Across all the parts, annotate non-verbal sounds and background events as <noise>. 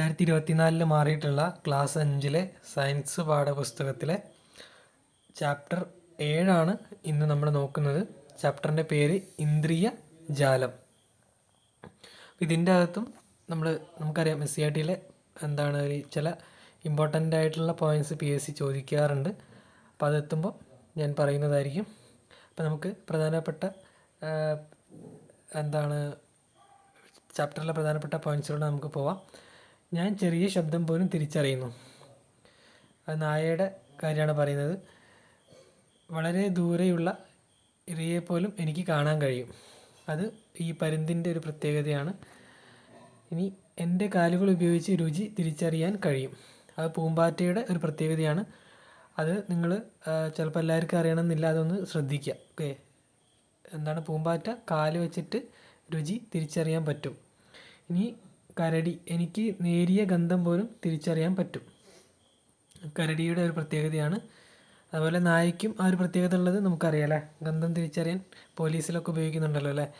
രണ്ടായിരത്തി ഇരുപത്തിനാലിൽ മാറിയിട്ടുള്ള ക്ലാസ് അഞ്ചിലെ സയൻസ് പാഠപുസ്തകത്തിലെ ചാപ്റ്റർ ഏഴാണ് ഇന്ന് നമ്മൾ നോക്കുന്നത്. ചാപ്റ്ററിന്റെ പേര് ഇന്ദ്രിയ ജാലം. ഇതിന്റെ അകത്തും നമ്മൾ നമുക്കറിയാം എസ് സി ആർ ടിയിലെ എന്താണ് ഒരു ചില ഇമ്പോർട്ടന്റ് ആയിട്ടുള്ള പോയിന്റ്സ് പി എസ് സി ചോദിക്കാറുണ്ട്. അപ്പോൾ അതെത്തുമ്പോൾ ഞാൻ പറയുന്നതായിരിക്കും. അപ്പോൾ നമുക്ക് പ്രധാനപ്പെട്ട എന്താണ് ചാപ്റ്ററിലെ പ്രധാനപ്പെട്ട പോയിന്റ്സിലൂടെ നമുക്ക് പോവാം. ഞാൻ ചെറിയ ശബ്ദം പോലും തിരിച്ചറിയുന്നു. അത് നായയുടെ കാര്യമാണ് പറയുന്നത്. വളരെ ദൂരെയുള്ള ഇരയെ പോലും എനിക്ക് കാണാൻ കഴിയും. അത് ഈ പരുന്തിന്റെ ഒരു പ്രത്യേകതയാണ്. ഇനി എന്റെ കാലുകൾ ഉപയോഗിച്ച് രുചി തിരിച്ചറിയാൻ കഴിയും. അത് പൂമ്പാറ്റയുടെ ഒരു പ്രത്യേകതയാണ്. അത് നിങ്ങൾ ചിലപ്പോൾ എല്ലാവർക്കും അറിയണമെന്നില്ല അതൊന്ന് ശ്രദ്ധിക്കുക. ഓക്കെ? എന്താണ്? പൂമ്പാറ്റ കാൽ വെച്ചിട്ട് രുചി തിരിച്ചറിയാൻ പറ്റും. ഇനി കരടി. എനിക്ക് നേരിയ ഗന്ധം പോലും തിരിച്ചറിയാൻ പറ്റും. കരടിയുടെ ഒരു പ്രത്യേകതയാണ്. അതുപോലെ നായയ്ക്കും ആ ഒരു പ്രത്യേകത ഉള്ളത് നമുക്കറിയാം ഗന്ധം തിരിച്ചറിയാൻ പോലീസിലൊക്കെ ഉപയോഗിക്കുന്നുണ്ടല്ലോ അല്ലേ?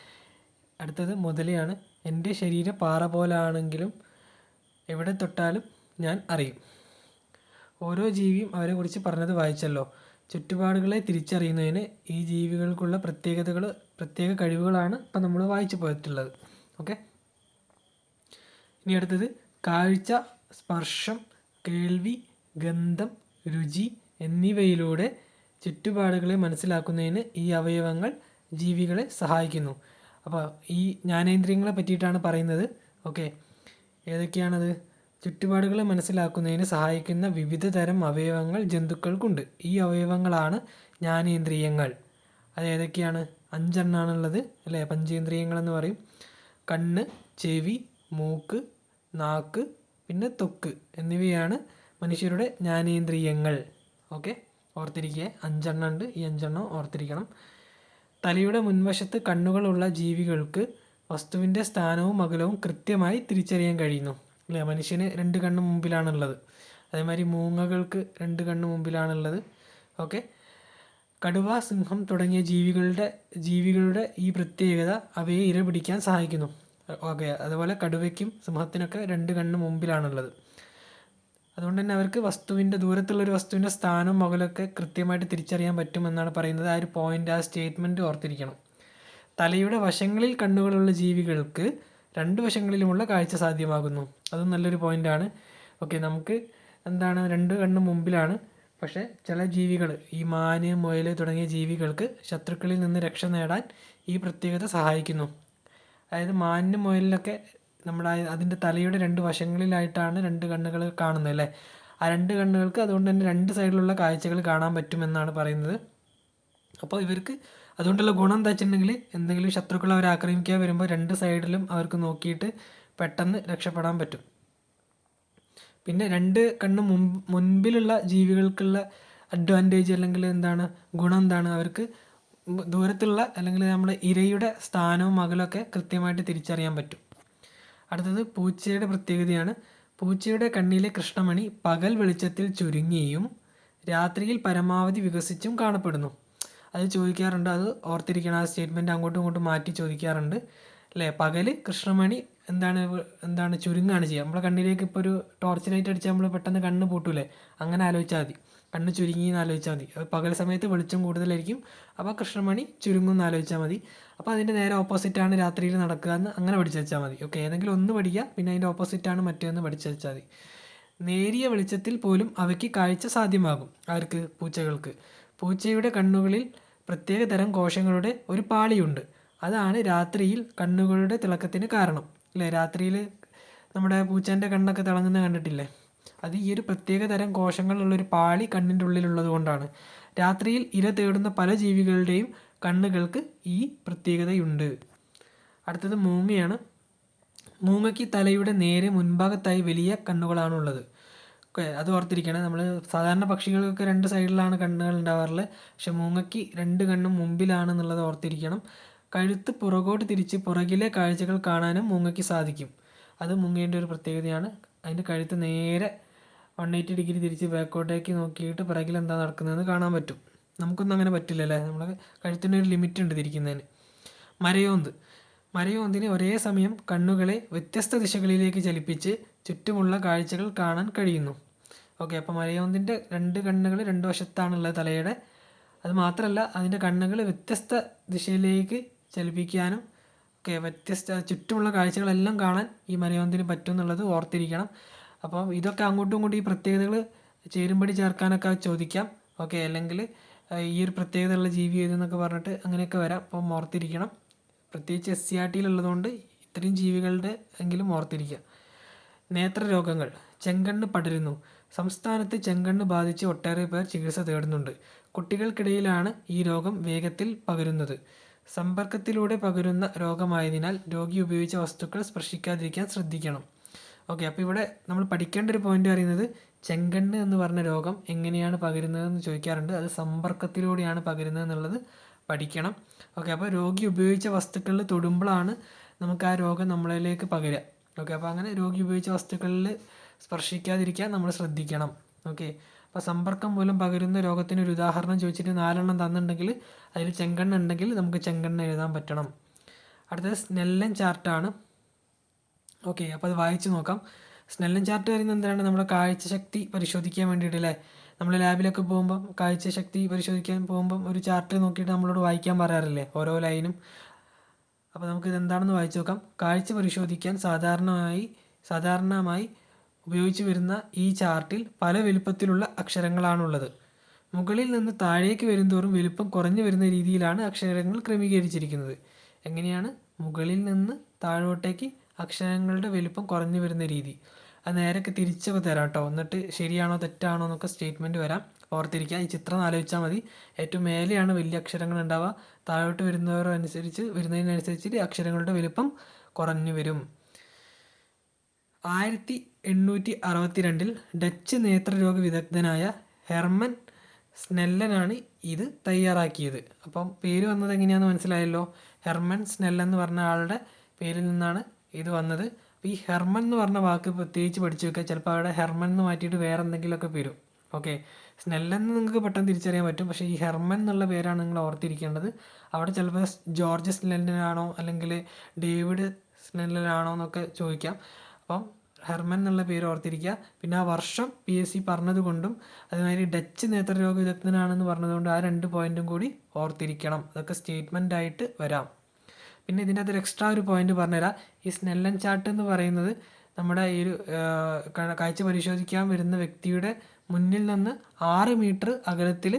അടുത്തത് മുതലയാണ്. എന്റെ ശരീരം പാറ പോലാണെങ്കിലും എവിടെ തൊട്ടാലും ഞാൻ അറിയും. ഓരോ ജീവിയും അവരെക്കുറിച്ച് പറഞ്ഞത് വായിച്ചല്ലോ. ചുറ്റുപാടുകളെ തിരിച്ചറിയുന്നതിന് ഈ ജീവികൾക്കുള്ള പ്രത്യേകതകൾ പ്രത്യേക കഴിവുകളാണ് ഇപ്പം നമ്മൾ വായിച്ചു പോയിട്ടുള്ളത്. ഓക്കെ? ഇനി അടുത്തത് കാഴ്ച സ്പർശം കേൾവി ഗന്ധം രുചി എന്നിവയിലൂടെ ചുറ്റുപാടുകളെ മനസ്സിലാക്കുന്നതിന് ഈ അവയവങ്ങൾ ജീവികളെ സഹായിക്കുന്നു. അപ്പോൾ ഈ ജ്ഞാനേന്ദ്രിയങ്ങളെ പറ്റിയിട്ടാണ് പറയുന്നത്. ഓക്കെ. ഏതൊക്കെയാണത്? ചുറ്റുപാടുകളെ മനസ്സിലാക്കുന്നതിന് സഹായിക്കുന്ന വിവിധ തരം അവയവങ്ങൾ ജന്തുക്കൾക്കുണ്ട്. ഈ അവയവങ്ങളാണ് ജ്ഞാനേന്ദ്രിയങ്ങൾ. അത് ഏതൊക്കെയാണ്? അഞ്ചെണ്ണാണുള്ളത് അല്ലേ? പഞ്ചേന്ദ്രിയങ്ങൾ എന്ന് പറയും. കണ്ണ് ചെവി മൂക്ക് നാക്ക് പിന്നെ തൊക്ക് എന്നിവയാണ് മനുഷ്യരുടെ ജ്ഞാനേന്ദ്രിയങ്ങൾ. ഓക്കെ? ഓർത്തിരിക്കുക അഞ്ചെണ്ണം ഉണ്ട്. ഈ അഞ്ചെണ്ണം ഓർത്തിരിക്കണം. തലയുടെ മുൻവശത്ത് കണ്ണുകളുള്ള ജീവികൾക്ക് വസ്തുവിന്റെ സ്ഥാനവും അകലവും കൃത്യമായി തിരിച്ചറിയാൻ കഴിയുന്നു. അല്ലേ? മനുഷ്യന് രണ്ട് കണ്ണ് മുമ്പിലാണുള്ളത്. അതേമാതിരി മൂങ്ങകൾക്ക് രണ്ട് കണ്ണ് മുമ്പിലാണുള്ളത്. ഓക്കെ? കടുവ സിംഹം തുടങ്ങിയ ജീവികളുടെ ജീവികളുടെ ഈ പ്രത്യേകത അവയെ ഇര പിടിക്കാൻ സഹായിക്കുന്നു. ഓക്കെ അതുപോലെ കടുവയ്ക്കും സിംഹത്തിനൊക്കെ രണ്ട് കണ്ണ് മുമ്പിലാണുള്ളത്. അതുകൊണ്ട് തന്നെ അവർക്ക് വസ്തുവിന്റെ ദൂരത്തുള്ള ഒരു വസ്തുവിന്റെ സ്ഥാനം മുകളൊക്കെ കൃത്യമായിട്ട് തിരിച്ചറിയാൻ പറ്റുമെന്നാണ് പറയുന്നത്. ആ ഒരു പോയിന്റ് ആ സ്റ്റേറ്റ്മെന്റ് ഓർത്തിരിക്കണം. തലയുടെ വശങ്ങളിൽ കണ്ണുകളുള്ള ജീവികൾക്ക് രണ്ട് വശങ്ങളിലുമുള്ള കാഴ്ച സാധ്യമാകുന്നു. അതും നല്ലൊരു പോയിന്റാണ് ഓക്കെ നമുക്ക് എന്താണ് രണ്ട് കണ്ണ് മുമ്പിലാണ്. പക്ഷേ ചില ജീവികൾ ഈ മാന് മുയൽ തുടങ്ങിയ ജീവികൾക്ക് ശത്രുക്കളിൽ നിന്ന് രക്ഷ നേടാൻ ഈ പ്രത്യേകത സഹായിക്കുന്നു. അതായത് മാനിനും മുയലിനൊക്കെ നമ്മുടെ അതിന്റെ തലയുടെ രണ്ട് വശങ്ങളിലായിട്ടാണ് രണ്ട് കണ്ണുകൾ കാണുന്നത് അല്ലേ? ആ രണ്ട് കണ്ണുകൾക്ക് അതുകൊണ്ട് തന്നെ രണ്ട് സൈഡിലുള്ള കാഴ്ചകൾ കാണാൻ പറ്റുമെന്നാണ് പറയുന്നത്. അപ്പോൾ ഇവർക്ക് അതുകൊണ്ടുള്ള ഗുണം എന്താ വെച്ചിട്ടുണ്ടെങ്കിൽ എന്തെങ്കിലും ശത്രുക്കൾ അവർ ആക്രമിക്കാൻ വരുമ്പോൾ രണ്ട് സൈഡിലും അവർക്ക് നോക്കിയിട്ട് പെട്ടെന്ന് രക്ഷപ്പെടാൻ പറ്റും. പിന്നെ രണ്ട് കണ്ണ് മുൻപിലുള്ള ജീവികൾക്കുള്ള അഡ്വാന്റേജ് അല്ലെങ്കിൽ എന്താണ് ഗുണം എന്താണ് അവർക്ക് ദൂരത്തുള്ള അല്ലെങ്കിൽ നമ്മുടെ ഇരയുടെ സ്ഥാനവും അകലമൊക്കെ കൃത്യമായിട്ട് തിരിച്ചറിയാൻ പറ്റും. അടുത്തത് പൂച്ചയുടെ പ്രത്യേകതയാണ്. പൂച്ചയുടെ കണ്ണിലെ കൃഷ്ണമണി പകൽ വെളിച്ചത്തിൽ ചുരുങ്ങിയും രാത്രിയിൽ പരമാവധി വികസിച്ചും കാണപ്പെടുന്നു. അത് ചോദിക്കാറുണ്ട് അത് ഓർത്തിരിക്കണം ആ സ്റ്റേറ്റ്മെന്റ് അങ്ങോട്ടും ഇങ്ങോട്ടും മാറ്റി ചോദിക്കാറുണ്ട്. അല്ലേ? പകൽ കൃഷ്ണമണി എന്താണ് എന്താണ് ചുരുങ്ങാണ് ചെയ്യുക? നമ്മളെ കണ്ണിലേക്ക് ഇപ്പോൾ ഒരു ടോർച്ച് ലൈറ്റ് അടിച്ചാൽ നമ്മൾ പെട്ടെന്ന് കണ്ണ് പൂട്ടൂലേ? അങ്ങനെ ആലോചിച്ചാൽ മതി. കണ്ണ് ചുരുങ്ങി എന്ന് ആലോചിച്ചാൽ മതി. പകൽ സമയത്ത് വെളിച്ചം കൂടുതലായിരിക്കും. അപ്പോൾ കൃഷ്ണമണി ചുരുങ്ങും എന്ന് ആലോചിച്ചാൽ മതി. അപ്പോൾ അതിന്റെ നേരെ ഓപ്പോസിറ്റാണ് രാത്രിയിൽ നടക്കുക എന്ന് അങ്ങനെ പഠിച്ചു വെച്ചാൽ മതി. ഓക്കെ ഏതെങ്കിലും ഒന്ന് പഠിക്കുക പിന്നെ അതിന്റെ ഓപ്പോസിറ്റാണ് മറ്റേന്ന് പഠിച്ചു വെച്ചാൽ മതി. നേരിയ വെളിച്ചത്തിൽ പോലും അവയ്ക്ക് കാഴ്ച സാധ്യമാകും ആർക്ക്? പൂച്ചകൾക്ക്. പൂച്ചയുടെ കണ്ണുകളിൽ പ്രത്യേക തരം കോശങ്ങളുടെ ഒരു പാളിയുണ്ട്. അതാണ് രാത്രിയിൽ കണ്ണുകളുടെ തിളക്കത്തിന് കാരണം. അല്ലേ രാത്രിയിൽ നമ്മുടെ പൂച്ചേന്റെ കണ്ണൊക്കെ തിളങ്ങുന്ന കണ്ടിട്ടില്ലേ? അത് ഈ ഒരു പ്രത്യേക തരം കോശങ്ങളുള്ള ഒരു പാളി കണ്ണിന്റെ ഉള്ളിലുള്ളത് കൊണ്ടാണ്. രാത്രിയിൽ ഇര തേടുന്ന പല ജീവികളുടെയും കണ്ണുകൾക്ക് ഈ പ്രത്യേകതയുണ്ട്. അടുത്തത് മൂങ്ങയാണ്. മൂങ്ങയ്ക്ക് തലയുടെ നേരെ മുൻഭാഗത്തായി വലിയ കണ്ണുകളാണുള്ളത്. അത് ഓർത്തിരിക്കണം. നമ്മൾ സാധാരണ പക്ഷികൾക്കൊക്കെ രണ്ട് സൈഡിലാണ് കണ്ണുകൾ ഉണ്ടാവാറുള്ളത്. പക്ഷെ മൂങ്ങയ്ക്ക് രണ്ട് കണ്ണും മുമ്പിലാണ് എന്നുള്ളത് ഓർത്തിരിക്കണം. കഴുത്ത് പുറകോട്ട് തിരിച്ച് പുറകിലെ കാഴ്ചകൾ കാണാനും മൂങ്ങയ്ക്ക് സാധിക്കും. അത് മൂങ്ങേന്റെ ഒരു പ്രത്യേകതയാണ്. അതിന്റെ കഴുത്ത് നേരെ എയ്റ്റി ഡിഗ്രി തിരിച്ച് ബാക്കോട്ടേക്ക് നോക്കിയിട്ട് പിറകിൽ എന്താ നടക്കുന്നതെന്ന് കാണാൻ പറ്റും. നമുക്കൊന്നും അങ്ങനെ പറ്റില്ല അല്ലേ? നമ്മുടെ കഴുത്തിന്റെ ഒരു ലിമിറ്റ് ഉണ്ട് തിരിക്കുന്നതിന്. മരയോന്ത്. മരയോന്തിന് ഒരേ സമയം കണ്ണുകളെ വ്യത്യസ്ത ദിശകളിലേക്ക് ചലിപ്പിച്ച് ചുറ്റുമുള്ള കാഴ്ചകൾ കാണാൻ കഴിയുന്നു. ഓക്കെ അപ്പോൾ മരയോന്തിന്റെ രണ്ട് കണ്ണുകൾ രണ്ട് വശത്താണുള്ളത് തലയുടെ. അത് മാത്രമല്ല അതിന്റെ കണ്ണുകൾ വ്യത്യസ്ത ദിശയിലേക്ക് ചലിപ്പിക്കാനും ഒക്കെ വ്യത്യസ്ത ചുറ്റുമുള്ള കാഴ്ചകളെല്ലാം കാണാൻ ഈ മരയോന്തിന് പറ്റും എന്നുള്ളത് ഓർത്തിരിക്കണം. അപ്പം ഇതൊക്കെ അങ്ങോട്ടും ഇങ്ങോട്ടും ഈ പ്രത്യേകതകൾ ചേരുംപടി ചേർക്കാനൊക്കെ ചോദിക്കാം. ഓക്കെ അല്ലെങ്കിൽ ഈ ഒരു പ്രത്യേകതയുള്ള ജീവി ഏതെന്നൊക്കെ പറഞ്ഞിട്ട് അങ്ങനെയൊക്കെ വരാം. അപ്പം ഓർത്തിരിക്കണം. പ്രത്യേകിച്ച് എസ് സി ആർ ടിയിലുള്ളതുകൊണ്ട് ഇത്രയും ജീവികളുടെ എങ്കിലും ഓർത്തിരിക്കുക. നേത്രരോഗങ്ങൾ ചെങ്കണ്ണ് പടരുന്നു. സംസ്ഥാനത്ത് ചെങ്കണ്ണ് ബാധിച്ച് ഒട്ടേറെ പേർ ചികിത്സ തേടുന്നുണ്ട്. കുട്ടികൾക്കിടയിലാണ് ഈ രോഗം വേഗത്തിൽ പകരുന്നത്. സമ്പർക്കത്തിലൂടെ പകരുന്ന രോഗമായതിനാൽ രോഗി ഉപയോഗിച്ച വസ്തുക്കൾ സ്പർശിക്കാതിരിക്കാൻ ശ്രദ്ധിക്കണം. ഓക്കെ അപ്പോൾ ഇവിടെ നമ്മൾ പഠിക്കേണ്ട ഒരു പോയിന്റ് പറയുന്നത് ചെങ്കണ്ണ് എന്ന് പറഞ്ഞ രോഗം എങ്ങനെയാണ് പകരുന്നതെന്ന് ചോദിക്കാറുണ്ട്. അത് സമ്പർക്കത്തിലൂടെയാണ് പകരുന്നത് എന്നുള്ളത് പഠിക്കണം. ഓക്കെ അപ്പോൾ രോഗി ഉപയോഗിച്ച വസ്തുക്കളിൽ തൊടുമ്പോഴാണ് നമുക്ക് ആ രോഗം നമ്മളിലേക്ക് പകരുക. ഓക്കെ അപ്പോൾ അങ്ങനെ രോഗി ഉപയോഗിച്ച വസ്തുക്കളിൽ സ്പർശിക്കാതിരിക്കാൻ നമ്മൾ ശ്രദ്ധിക്കണം. ഓക്കെ അപ്പോൾ സമ്പർക്കം മൂലം പകരുന്ന രോഗത്തിന് ഒരു ഉദാഹരണം ചോദിച്ചിട്ട് നാലെണ്ണം തന്നിട്ടുണ്ടെങ്കിൽ അതിൽ ചെങ്കണ്ണ് ഉണ്ടെങ്കിൽ നമുക്ക് ചെങ്കണ്ണ് എഴുതാൻ പറ്റണം. അടുത്തത് സ്നെല്ലൻ ചാർട്ടാണ്. ഓക്കെ അപ്പോൾ അത് വായിച്ച് നോക്കാം. സ്നെല്ലൻ ചാർട്ട് പറയുന്നത് എന്താണ് നമ്മുടെ കാഴ്ചശക്തി പരിശോധിക്കാൻ വേണ്ടിയിട്ട് അല്ലേ? നമ്മൾ ലാബിലൊക്കെ പോകുമ്പം കാഴ്ചശക്തി പരിശോധിക്കാൻ പോകുമ്പം ഒരു ചാർട്ട് നോക്കിയിട്ട് നമ്മളോട് വായിക്കാൻ പറയാറില്ലേ? ഓരോ ലൈനും. അപ്പോൾ നമുക്ക് ഇതെന്താണെന്ന് വായിച്ചു നോക്കാം. കാഴ്ച പരിശോധിക്കാൻ സാധാരണമായി സാധാരണമായി ഉപയോഗിച്ചു വരുന്ന ഈ ചാർട്ടിൽ പല വലുപ്പത്തിലുള്ള അക്ഷരങ്ങളാണുള്ളത്. മുകളിൽ നിന്ന് താഴേക്ക് വരുന്തോറും വലുപ്പം കുറഞ്ഞു വരുന്ന രീതിയിലാണ് അക്ഷരങ്ങൾ ക്രമീകരിച്ചിരിക്കുന്നത്. എങ്ങനെയാണ്? മുകളിൽ നിന്ന് താഴോട്ടേക്ക് അക്ഷരങ്ങളുടെ വലുപ്പം കുറഞ്ഞു വരുന്ന രീതി. അത് നേരൊക്കെ തിരിച്ചൊക്കെ തരാം കേട്ടോ. എന്നിട്ട് ശരിയാണോ തെറ്റാണോ എന്നൊക്കെ സ്റ്റേറ്റ്മെന്റ് വരാം. ഓർത്തിരിക്കുക. ഈ ചിത്രം ആലോചിച്ചാൽ മതി. ഏറ്റവും മേലെയാണ് വലിയ അക്ഷരങ്ങൾ ഉണ്ടാവുക. താഴോട്ട് വരുന്നവരനുസരിച്ച് വരുന്നതിനനുസരിച്ച് അക്ഷരങ്ങളുടെ വലുപ്പം കുറഞ്ഞു വരും. ആയിരത്തി എണ്ണൂറ്റി അറുപത്തിരണ്ടിൽ ഡച്ച് നേത്രരോഗ വിദഗ്ധനായ ഹെർമൻ സ്നെല്ലനാണ് ഇത് തയ്യാറാക്കിയത്. അപ്പം പേര് വന്നത് എങ്ങനെയാണെന്ന് മനസ്സിലായല്ലോ? ഹെർമൻ സ്നെല്ലെന്ന് പറഞ്ഞ ആളുടെ പേരിൽ നിന്നാണ് ഇത് വന്നത്. ഈ ഹെർമൻ എന്ന് പറഞ്ഞ വാക്ക് പ്രത്യേകിച്ച് പഠിച്ചു വെക്കുക ചിലപ്പോൾ അവിടെ ഹെർമൻ എന്ന് മാറ്റിയിട്ട് വേറെ എന്തെങ്കിലുമൊക്കെ വരും. ഓക്കെ? സ്നെല്ലെന്ന് നിങ്ങൾക്ക് പെട്ടെന്ന് തിരിച്ചറിയാൻ പറ്റും. പക്ഷേ ഈ ഹെർമൻ എന്നുള്ള പേരാണ് നിങ്ങൾ ഓർത്തിരിക്കേണ്ടത്. അവിടെ ചിലപ്പോൾ ജോർജ് സ്നെല്ലനാണോ അല്ലെങ്കിൽ ഡേവിഡ് സ്നെല്ലനാണോ എന്നൊക്കെ ചോദിക്കാം. അപ്പം ഹെർമൻ എന്നുള്ള പേര് ഓർത്തിരിക്കുക. പിന്നെ ആ വർഷം പി എസ് സി പറഞ്ഞതുകൊണ്ടും അതുമാതിരി ഡച്ച് നേത്രരോഗ വിദഗ്ധനാണെന്ന് പറഞ്ഞതുകൊണ്ട് ആ രണ്ട് പോയിന്റും കൂടി ഓർത്തിരിക്കണം. അതൊക്കെ സ്റ്റേറ്റ്മെന്റ് ആയിട്ട് വരാം. പിന്നെ ഇതിന്റെ അകത്തൊരു എക്സ്ട്രാ ഒരു പോയിന്റ് പറഞ്ഞുതരാം. ഈ സ്നെല്ലൻ ചാർട്ട് എന്ന് പറയുന്നത് നമ്മുടെ ഈ ഒരു കാഴ്ച പരിശോധിക്കാൻ വരുന്ന വ്യക്തിയുടെ മുന്നിൽ നിന്ന് ആറ് മീറ്റർ അകലത്തിൽ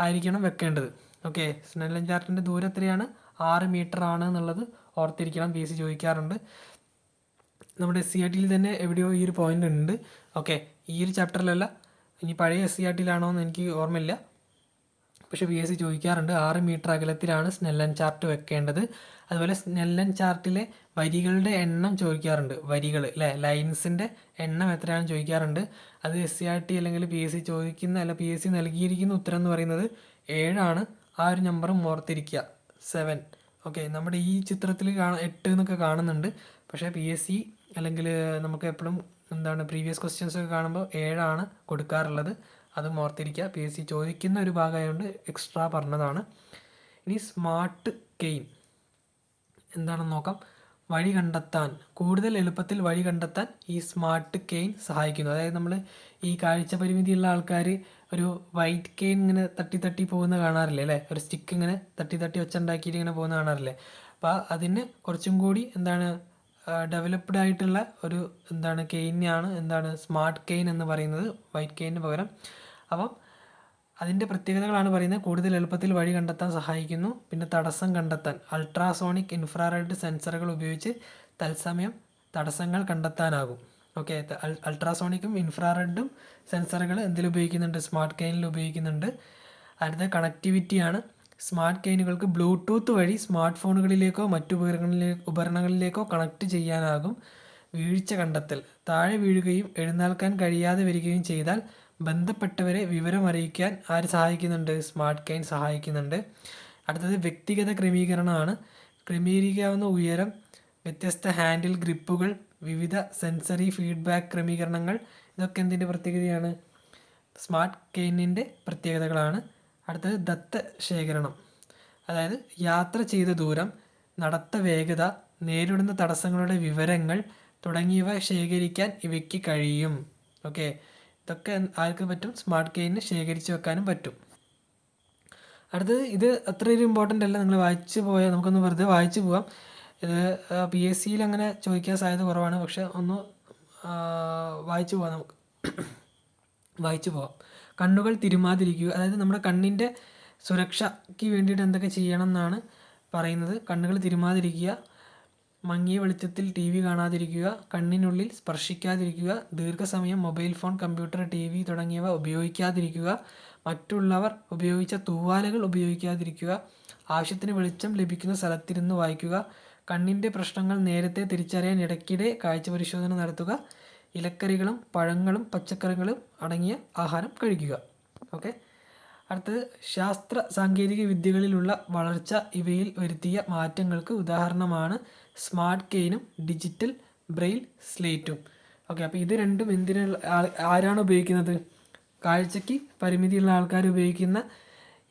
ആയിരിക്കണം വെക്കേണ്ടത്. ഓക്കെ സ്നെല്ലൻ ചാർട്ടിന്റെ ദൂരം എത്രയാണ്? ആറ് മീറ്റർ ആണ് എന്നുള്ളത് ഓർത്തിരിക്കണം. പി സി ചോദിക്കാറുണ്ട്. നമ്മുടെ എസ് സി ആർ ടിയിൽ തന്നെ എവിടെയോ ഈ ഒരു പോയിന്റ് ഉണ്ട്. ഓക്കെ ഈ ഒരു ചാപ്റ്ററിലല്ല ഇനി പഴയ എസ് സി ആർ ടിയിലാണോ എന്ന് എനിക്ക് ഓർമ്മയില്ല. പക്ഷേ പി എസ് സി ചോദിക്കാറുണ്ട് ആറ് മീറ്റർ അകലത്തിലാണ് സ്നെല്ലൻ ചാർട്ട് വെക്കേണ്ടത്. അതുപോലെ സ്നെല്ലൻ ചാർട്ടിലെ വരികളുടെ എണ്ണം ചോദിക്കാറുണ്ട്. വരികൾ അല്ലേ ലൈൻസിന്റെ എണ്ണം എത്രയാണെന്ന് ചോദിക്കാറുണ്ട്. അത് എസ് സി ആർ ടി അല്ലെങ്കിൽ പി എസ് സി ചോദിക്കുന്ന അല്ല പി എസ് സി നൽകിയിരിക്കുന്ന ഉത്തരം എന്ന് പറയുന്നത് ഏഴാണ്. ആ ഒരു നമ്പറും ഓർത്തിരിക്കുക. സെവൻ ഓക്കെ നമ്മുടെ ഈ ചിത്രത്തിൽ കാണാൻ എട്ട് എന്നൊക്കെ കാണുന്നുണ്ട്. പക്ഷേ പി എസ് സി അല്ലെങ്കിൽ നമുക്ക് എപ്പോഴും എന്താണ് പ്രീവിയസ് ക്വസ്റ്റ്യൻസ് ഒക്കെ കാണുമ്പോൾ ഏഴാണ് കൊടുക്കാറുള്ളത്. അതും ഓർത്തിരിക്കുക. പി എസ് സി ചോദിക്കുന്ന ഒരു ഭാഗമായതുകൊണ്ട് എക്സ്ട്രാ പറഞ്ഞതാണ്. ഇനി സ്മാർട്ട് കെയിൻ എന്താണെന്ന് നോക്കാം. വഴി കണ്ടെത്താൻ കൂടുതൽ എളുപ്പത്തിൽ വഴി കണ്ടെത്താൻ ഈ സ്മാർട്ട് കെയിൻ സഹായിക്കുന്നു. അതായത് നമ്മൾ ഈ കാഴ്ച പരിമിതിയുള്ള ആൾക്കാർ ഒരു വൈറ്റ് കെയിൻ ഇങ്ങനെ തട്ടി തട്ടി പോകുന്ന കാണാറില്ലേ അല്ലേ? ഒരു സ്റ്റിക്ക് ഇങ്ങനെ തട്ടി തട്ടി വെച്ചുണ്ടാക്കിയിട്ട് ഇങ്ങനെ പോകുന്ന കാണാറില്ലേ? അപ്പോൾ അതിന് കുറച്ചും കൂടി എന്താണ് ഡെവലപ്ഡ് ആയിട്ടുള്ള ഒരു എന്താണ് കെയിനാണ് എന്താണ് സ്മാർട്ട് കെയിൻ എന്ന് പറയുന്നത്. വൈറ്റ് കെയിന് പകരം അപ്പം അതിന്റെ പ്രത്യേകതകളാണ് പറയുന്നത്. കൂടുതൽ എളുപ്പത്തിൽ വഴി കണ്ടെത്താൻ സഹായിക്കുന്നു. പിന്നെ തടസ്സം കണ്ടെത്താൻ. അൾട്രാസോണിക് ഇൻഫ്രാറെഡ് സെൻസറുകൾ ഉപയോഗിച്ച് തത്സമയം തടസ്സങ്ങൾ കണ്ടെത്താനാകും. ഓക്കെ അൾട്രാസോണിക്കും ഇൻഫ്രാറെഡും സെൻസറുകൾ എന്തിൽ ഉപയോഗിക്കുന്നുണ്ട്? സ്മാർട്ട് കെയിനിൽ ഉപയോഗിക്കുന്നുണ്ട്. അടുത്ത കണക്ടിവിറ്റിയാണ് സ്മാർട്ട് കെയിനുകൾക്ക് ബ്ലൂടൂത്ത് വഴി സ്മാർട്ട് ഫോണുകളിലേക്കോ മറ്റു ഉപകരണങ്ങളിലേ ഉപകരണങ്ങളിലേക്കോ കണക്ട് ചെയ്യാനാകും. വീഴ്ച കണ്ടെത്തൽ. താഴെ വീഴുകയും എഴുന്നേൽക്കാൻ കഴിയാതെ വരികയും ചെയ്താൽ ബന്ധപ്പെട്ടവരെ വിവരം അറിയിക്കാൻ ആര് സഹായിക്കുന്നുണ്ട്? സ്മാർട്ട് കെയിൻ സഹായിക്കുന്നുണ്ട്. അടുത്തത് വ്യക്തിഗത ക്രമീകരണമാണ്. ക്രമീകരിക്കാവുന്ന ഉയരം വ്യത്യസ്ത ഹാൻഡിൽ ഗ്രിപ്പുകൾ വിവിധ സെൻസറി ഫീഡ്ബാക്ക് ക്രമീകരണങ്ങൾ ഇതൊക്കെ എന്തിന്റെ പ്രത്യേകതയാണ്? സ്മാർട്ട് കെയിനിന്റെ പ്രത്യേകതകളാണ്. അടുത്തത് ദത്ത ശേഖരണം. അതായത് യാത്ര ചെയ്ത ദൂരം നടത്ത വേഗത നേരിടുന്ന തടസ്സങ്ങളുടെ വിവരങ്ങൾ തുടങ്ങിയവ ശേഖരിക്കാൻ ഇവയ്ക്ക് കഴിയും. ഓക്കെ. ഇതൊക്കെ ആർക്കും പറ്റും. സ്മാർട്ട് കെയിന് ശേഖരിച്ച് വെക്കാനും പറ്റും. അടുത്തത് ഇത് അത്ര ഒരു ഇമ്പോർട്ടന്റ് അല്ല. നിങ്ങൾ വായിച്ച് പോയാൽ നമുക്കൊന്ന് വെറുതെ വായിച്ച് പോകാം ഇത് പി എസ് സിയിൽ അങ്ങനെ ചോദിക്കാൻ സാധ്യത കുറവാണ്. പക്ഷെ ഒന്ന് വായിച്ചു പോകാം നമുക്ക്. <coughs> വായിച്ചു പോകാം കണ്ണുകൾ തിരുമാതിരിക്കുക. അതായത് നമ്മുടെ കണ്ണിന്റെ സുരക്ഷയ്ക്ക് വേണ്ടിയിട്ട് എന്തൊക്കെ ചെയ്യണം എന്നാണ് പറയുന്നത്. കണ്ണുകൾ തിരുമാതിരിക്കുക. മങ്ങിയ വെളിച്ചത്തിൽ ടി വി കാണാതിരിക്കുക കണ്ണിനുള്ളിൽ സ്പർശിക്കാതിരിക്കുക ദീർഘസമയം mobile phone computer T V തുടങ്ങിയവ ഉപയോഗിക്കാതിരിക്കുക മറ്റുള്ളവർ ഉപയോഗിച്ച തൂവാലകൾ ഉപയോഗിക്കാതിരിക്കുക ആവശ്യത്തിന് വെളിച്ചം ലഭിക്കുന്ന സ്ഥലത്തിരുന്ന് വായിക്കുക കണ്ണിന്റെ പ്രശ്നങ്ങൾ നേരത്തെ തിരിച്ചറിയാൻ ഇടയ്ക്കിടെ കാഴ്ച പരിശോധന നടത്തുക ഇലക്കറികളും പഴങ്ങളും പച്ചക്കറികളും അടങ്ങിയ ആഹാരം കഴിക്കുക. ഓക്കെ? അടുത്തത് ശാസ്ത്ര സാങ്കേതിക വിദ്യകളിലുള്ള വളർച്ച ഇവയിൽ വരുത്തിയ മാറ്റങ്ങൾക്ക് ഉദാഹരണമാണ് സ്മാർട്ട് കെയിനും ഡിജിറ്റൽ ബ്രെയിൽ സ്ലേറ്റും. ഓക്കെ അപ്പോൾ ഇത് രണ്ടും എന്തിനുള്ള ആരാണ് ഉപയോഗിക്കുന്നത്? കാഴ്ചയ്ക്ക് പരിമിതിയുള്ള ആൾക്കാർ ഉപയോഗിക്കുന്ന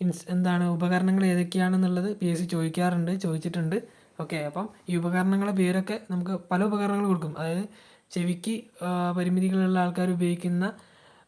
ഇൻസ് എന്താണ് ഉപകരണങ്ങൾ ഏതൊക്കെയാണെന്നുള്ളത് പി എസ് സി ചോദിക്കാറുണ്ട് ചോദിച്ചിട്ടുണ്ട്. ഓക്കെ അപ്പം ഈ ഉപകരണങ്ങളുടെ പേരൊക്കെ നമുക്ക് പല ഉപകരണങ്ങൾ കൊടുക്കും. അതായത് ചെവിക്ക് പരിമിതികളുള്ള ആൾക്കാർ ഉപയോഗിക്കുന്ന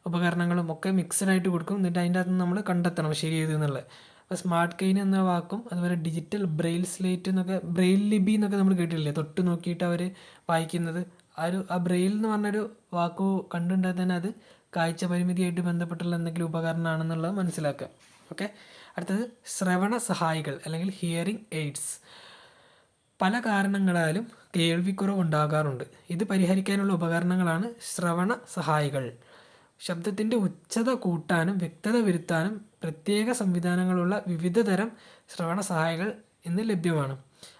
ഉപകരണങ്ങളും ഒക്കെ മിക്സഡായിട്ട് കൊടുക്കും. എന്നിട്ട് അതിന്റെ അകത്ത് നമ്മൾ കണ്ടെത്തണം ശരി ഏത് എന്നുള്ളത്. അപ്പോൾ സ്മാർട്ട് കെയിൻ എന്ന വാക്കും അതുപോലെ ഡിജിറ്റൽ ബ്രെയിൽ സ്ലേറ്റ് എന്നൊക്കെ ബ്രെയിൽ ലിപി എന്നൊക്കെ നമ്മൾ കേട്ടിട്ടില്ലേ? തൊട്ട് നോക്കിയിട്ട് അവർ വായിക്കുന്നത്. ആ ഒരു ആ ബ്രെയിൽ എന്ന് പറഞ്ഞൊരു വാക്ക് കണ്ടുണ്ടാൽ തന്നെ അത് കാഴ്ച പരിമിതിയായിട്ട് ബന്ധപ്പെട്ടുള്ള എന്തെങ്കിലും ഉപകരണമാണെന്നുള്ളത് മനസ്സിലാക്കുക. ഓക്കെ? അടുത്തത് ശ്രവണ സഹായികൾ അല്ലെങ്കിൽ ഹിയറിംഗ് എയ്ഡ്സ്. പല കാരണങ്ങളാലും കേൾവിക്കുറവ് ഉണ്ടാകാറുണ്ട് ഇത് പരിഹരിക്കാനുള്ള ഉപകരണങ്ങളാണ് ശ്രവണ സഹായികൾ. ശബ്ദത്തിന്റെ ഉച്ചത കൂട്ടാനും വ്യക്തത വരുത്താനും പ്രത്യേക സംവിധാനങ്ങളുള്ള വിവിധ തരം ശ്രവണ സഹായികൾ ഇന്ന് ലഭ്യമാണ്.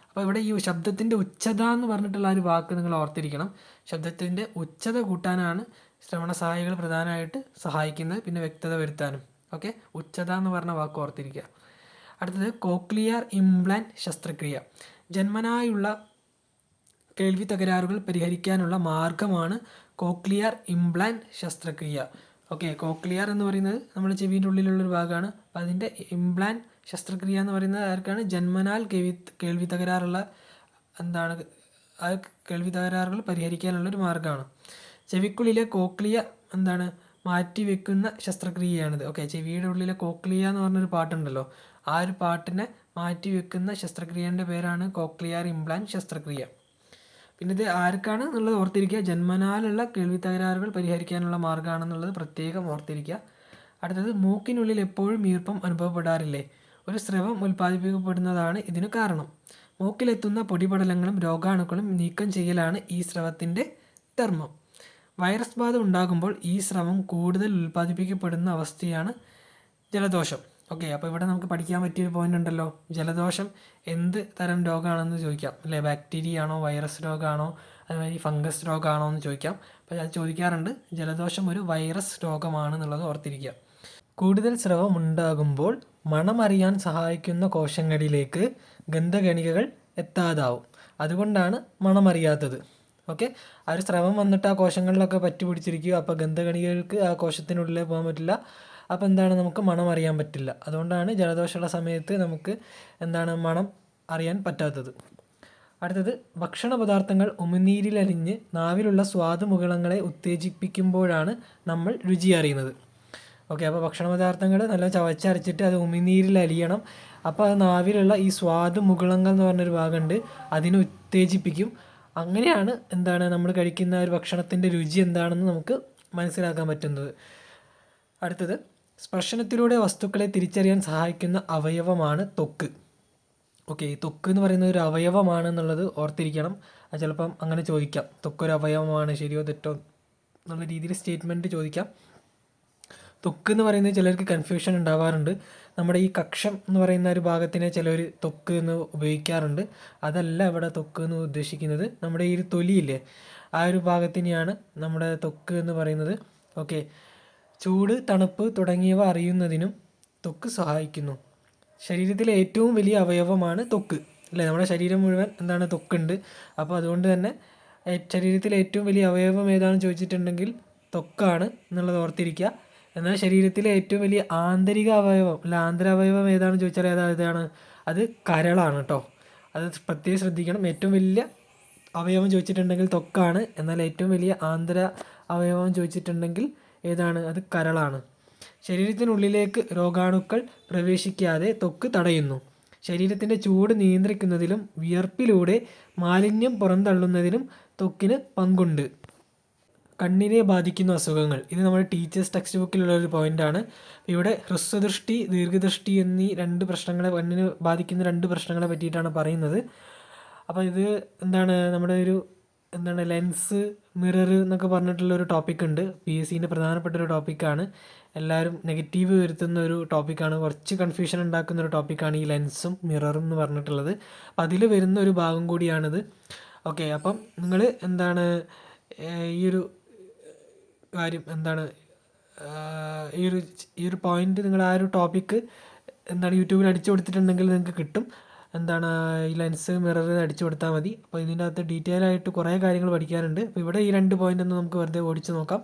അപ്പോൾ ഇവിടെ ഈ ശബ്ദത്തിന്റെ ഉച്ചത എന്ന് പറഞ്ഞിട്ടുള്ള ഒരു വാക്ക് നിങ്ങൾ ഓർത്തിരിക്കണം. ശബ്ദത്തിന്റെ ഉച്ചത കൂട്ടാനാണ് ശ്രവണ സഹായികൾ പ്രധാനമായിട്ട് സഹായിക്കുന്നത് പിന്നെ വ്യക്തത വരുത്താനും. ഓക്കെ? ഉച്ചത എന്ന് പറഞ്ഞ വാക്ക് ഓർത്തിരിക്കുക. അടുത്തത് കോക്ലിയർ ഇംപ്ലാന്റ് ശസ്ത്രക്രിയ. ജന്മനായുള്ള കേൾവി തകരാറുകൾ പരിഹരിക്കാനുള്ള മാർഗമാണ് കോക്ലിയർ ഇംപ്ലാന്റ് ശസ്ത്രക്രിയ. ഓക്കെ കോക്ലിയർ എന്ന് പറയുന്നത് നമ്മുടെ ചെവിന്റെ ഉള്ളിലുള്ളൊരു ഭാഗമാണ്. അപ്പം അതിന്റെ ഇംപ്ലാന്റ് ശസ്ത്രക്രിയ എന്ന് പറയുന്നത് ആർക്കാണ്? ജന്മനാൽ കേൾവി കേൾവി തകരാറുള്ള എന്താണ്? ആ കേൾവി തകരാറുകൾ പരിഹരിക്കാനുള്ള ഒരു മാർഗമാണ്. ചെവിക്കുള്ളിലെ കോക്ലിയ എന്താണ്? മാറ്റി വെക്കുന്ന ശസ്ത്രക്രിയയാണിത്. ഓക്കെ ചെവിയുടെ ഉള്ളിലെ കോക്ലിയ എന്ന് പറഞ്ഞൊരു പാട്ടുണ്ടല്ലോ. ആ ഒരു പാട്ടിനെ മാറ്റി വെക്കുന്ന ശസ്ത്രക്രിയേന്റെ പേരാണ് കോക്ലിയർ ഇംപ്ലാന്റ് ശസ്ത്രക്രിയ. പിന്നെ ഇത് ആർക്കാണ് എന്നുള്ളത് ഓർത്തിരിക്കുക. ജന്മനാലുള്ള കേൾവി തകരാറുകൾ പരിഹരിക്കാനുള്ള മാർഗമാണെന്നുള്ളത് പ്രത്യേകം ഓർത്തിരിക്കുക. അടുത്തത് മൂക്കിനുള്ളിൽ എപ്പോഴും ഈർപ്പം അനുഭവപ്പെടാറില്ലേ? ഒരു സ്രവം ഉൽപ്പാദിപ്പിക്കപ്പെടുന്നതാണ് ഇതിന് കാരണം. മൂക്കിലെത്തുന്ന പൊടിപടലങ്ങളും രോഗാണുക്കളും നീക്കം ചെയ്യലാണ് ഈ സ്രവത്തിന്റെ ധർമ്മം. വൈറസ് ബാധ ഉണ്ടാകുമ്പോൾ ഈ സ്രവം കൂടുതൽ ഉൽപ്പാദിപ്പിക്കപ്പെടുന്ന അവസ്ഥയാണ് ജലദോഷം. ഓക്കെ അപ്പോൾ ഇവിടെ നമുക്ക് പഠിക്കാൻ പറ്റിയൊരു പോയിന്റ് ഉണ്ടല്ലോ. ജലദോഷം എന്ത് തരം രോഗമാണെന്ന് ചോദിക്കാം. അല്ലേ? ബാക്ടീരിയ ആണോ വൈറസ് രോഗമാണോ അതുമാതിരി ഫംഗസ് രോഗമാണോ എന്ന് ചോദിക്കാം. അപ്പോൾ ഞാൻ ചോദിക്കാറുണ്ട് ജലദോഷം ഒരു വൈറസ് രോഗമാണ് എന്നുള്ളത് ഓർത്തിരിക്കുക. കൂടുതൽ സ്രവം ഉണ്ടാകുമ്പോൾ മണമറിയാൻ സഹായിക്കുന്ന കോശങ്ങളിലേക്ക് ഗന്ധകണികകൾ എത്താതാവും. അതുകൊണ്ടാണ് മണമറിയാത്തത് ഓക്കെ ആ ഒരു സ്രവം വന്നിട്ട് ആ കോശങ്ങളിലൊക്കെ പറ്റി പിടിച്ചിരിക്കുക അപ്പോൾ ഗന്ധകണികൾക്ക് ആ കോശത്തിനുള്ളിലേ പോകാൻ പറ്റില്ല. അപ്പോൾ എന്താണ് നമുക്ക് മണം അറിയാൻ പറ്റില്ല. അതുകൊണ്ടാണ് ജലദോഷമുള്ള സമയത്ത് നമുക്ക് എന്താണ് മണം അറിയാൻ പറ്റാത്തത്. അടുത്തത് ഭക്ഷണ പദാർത്ഥങ്ങൾ ഉമിനീരിലലിഞ്ഞ് നാവിലുള്ള സ്വാദ് മുകളങ്ങളെ ഉത്തേജിപ്പിക്കുമ്പോഴാണ് നമ്മൾ രുചി അറിയുന്നത്. ഓക്കെ അപ്പോൾ ഭക്ഷണ പദാർത്ഥങ്ങൾ നല്ല ചവച്ചരച്ചിട്ട് അത് ഉമിനീരിൽ അലിയണം അപ്പോൾ അത് നാവിലുള്ള ഈ സ്വാദ് മുകളങ്ങൾ എന്ന് പറഞ്ഞൊരു ഭാഗമുണ്ട് അതിനെ ഉത്തേജിപ്പിക്കും. അങ്ങനെയാണ് എന്താണ് നമ്മൾ കഴിക്കുന്ന ഒരു ഭക്ഷണത്തിന്റെ രുചി എന്താണെന്ന് നമുക്ക് മനസ്സിലാക്കാൻ പറ്റുന്നത്. അടുത്തത് സ്പർശനത്തിലൂടെ വസ്തുക്കളെ തിരിച്ചറിയാൻ സഹായിക്കുന്ന അവയവമാണ് തൊക്ക്. ഓക്കെ ഈ എന്ന് പറയുന്നത് ഒരു അവയവമാണ് എന്നുള്ളത് ഓർത്തിരിക്കണം. അത് ചിലപ്പം അങ്ങനെ ചോദിക്കാം. തൊക്ക് ഒരു അവയവമാണ് ശരിയോ തെറ്റോ എന്നുള്ള രീതിയിൽ സ്റ്റേറ്റ്മെന്റ് ചോദിക്കാം. തൊക്ക് എന്ന് പറയുന്നത് ചിലർക്ക് കൺഫ്യൂഷൻ ഉണ്ടാവാറുണ്ട്. നമ്മുടെ ഈ കക്ഷം എന്ന് പറയുന്ന ഒരു ഭാഗത്തിനെ ചിലർ തൊക്ക് എന്ന് ഉപയോഗിക്കാറുണ്ട്. അതല്ല ഇവിടെ തൊക്ക് എന്ന് ഉദ്ദേശിക്കുന്നത്. നമ്മുടെ ഈ ഒരു തൊലിയില്ലേ ആ ഒരു ഭാഗത്തിനെയാണ് നമ്മുടെ തൊക്ക് എന്ന് പറയുന്നത്. ഓക്കെ ചൂട് തണുപ്പ് തുടങ്ങിയവ അറിയുന്നതിനും ത്വക്ക് സഹായിക്കുന്നു. ശരീരത്തിലെ ഏറ്റവും വലിയ അവയവമാണ് ത്വക്ക് അല്ലേ? നമ്മുടെ ശരീരം മുഴുവൻ എന്താണ്? ത്വക്കുണ്ട് അപ്പോൾ അതുകൊണ്ട് തന്നെ ശരീരത്തിലെ ഏറ്റവും വലിയ അവയവം ഏതാണെന്ന് ചോദിച്ചിട്ടുണ്ടെങ്കിൽ ത്വക്കാണ് എന്നുള്ളത് ഓർത്തിരിക്കുക. എന്നാൽ ശരീരത്തിലെ ഏറ്റവും വലിയ ആന്തരിക അവയവം അല്ല ആന്തരാവയവം ഏതാണെന്ന് ചോദിച്ചാൽ ഏതാ ഏതാണ് അത് കരളാണ് കേട്ടോ. അത് പ്രത്യേകം ശ്രദ്ധിക്കണം. ഏറ്റവും വലിയ അവയവം ചോദിച്ചിട്ടുണ്ടെങ്കിൽ ത്വക്കാണ് എന്നാൽ ഏറ്റവും വലിയ ആന്തര അവയവം ചോദിച്ചിട്ടുണ്ടെങ്കിൽ ഏതാണ്? അത് കരളാണ്. ശരീരത്തിനുള്ളിലേക്ക് രോഗാണുക്കൾ പ്രവേശിക്കാതെ ത്വക്ക് തടയുന്നു. ശരീരത്തിന്റെ ചൂട് നിയന്ത്രിക്കുന്നതിലും വിയർപ്പിലൂടെ മാലിന്യം പുറന്തള്ളുന്നതിലും ത്വക്കിന് പങ്കുണ്ട്. കണ്ണിനെ ബാധിക്കുന്ന അസുഖങ്ങൾ. ഇത് നമ്മുടെ ടീച്ചേഴ്സ് ടെക്സ്റ്റ് ബുക്കിലുള്ള ഒരു പോയിന്റാണ് ഇവിടെ ഹ്രസ്വദൃഷ്ടി ദീർഘദൃഷ്ടി എന്നീ രണ്ട് പ്രശ്നങ്ങളെ കണ്ണിന് ബാധിക്കുന്ന രണ്ട് പ്രശ്നങ്ങളെ പറ്റിയിട്ടാണ് പറയുന്നത്. അപ്പോൾ ഇത് എന്താണ്? നമ്മുടെ ഒരു എന്താണ് ലെൻസ് മിറർ എന്നൊക്കെ പറഞ്ഞിട്ടുള്ള ഒരു ടോപ്പിക് ഉണ്ട്. പി എസ് സിന്റെ പ്രധാനപ്പെട്ട ഒരു ടോപ്പിക്കാണ് എല്ലാവരും നെഗറ്റീവ് വരുത്തുന്ന ഒരു ടോപ്പിക്കാണ് കുറച്ച് കൺഫ്യൂഷൻ ഉണ്ടാക്കുന്ന ഒരു ടോപ്പിക്കാണ് ഈ ലെൻസും മിററും എന്ന് പറഞ്ഞിട്ടുള്ളത്. അപ്പോൾ അതിൽ വരുന്ന ഒരു ഭാഗം കൂടിയാണിത്. ഓക്കെ അപ്പം നിങ്ങൾ എന്താണ് ഈ ഒരു കാര്യം എന്താണ് ഈ ഒരു ഈ ഒരു പോയിന്റ് നിങ്ങൾ ആ ഒരു ടോപ്പിക്ക് എന്താണ് യൂട്യൂബിൽ അടിച്ചു കൊടുത്തിട്ടുണ്ടെങ്കിൽ നിങ്ങൾക്ക് കിട്ടും. എന്താണ് ഈ ലെൻസ് മിറർ അടിച്ചു കൊടുത്താൽ മതി. അപ്പോൾ ഇതിന്റെ അകത്ത് ഡീറ്റെയിൽ ആയിട്ട് കുറേ കാര്യങ്ങൾ പഠിക്കാനുണ്ട്. അപ്പോൾ ഇവിടെ ഈ രണ്ട് പോയിന്റ് ഒന്ന് നമുക്ക് വെറുതെ ഓടിച്ച് നോക്കാം.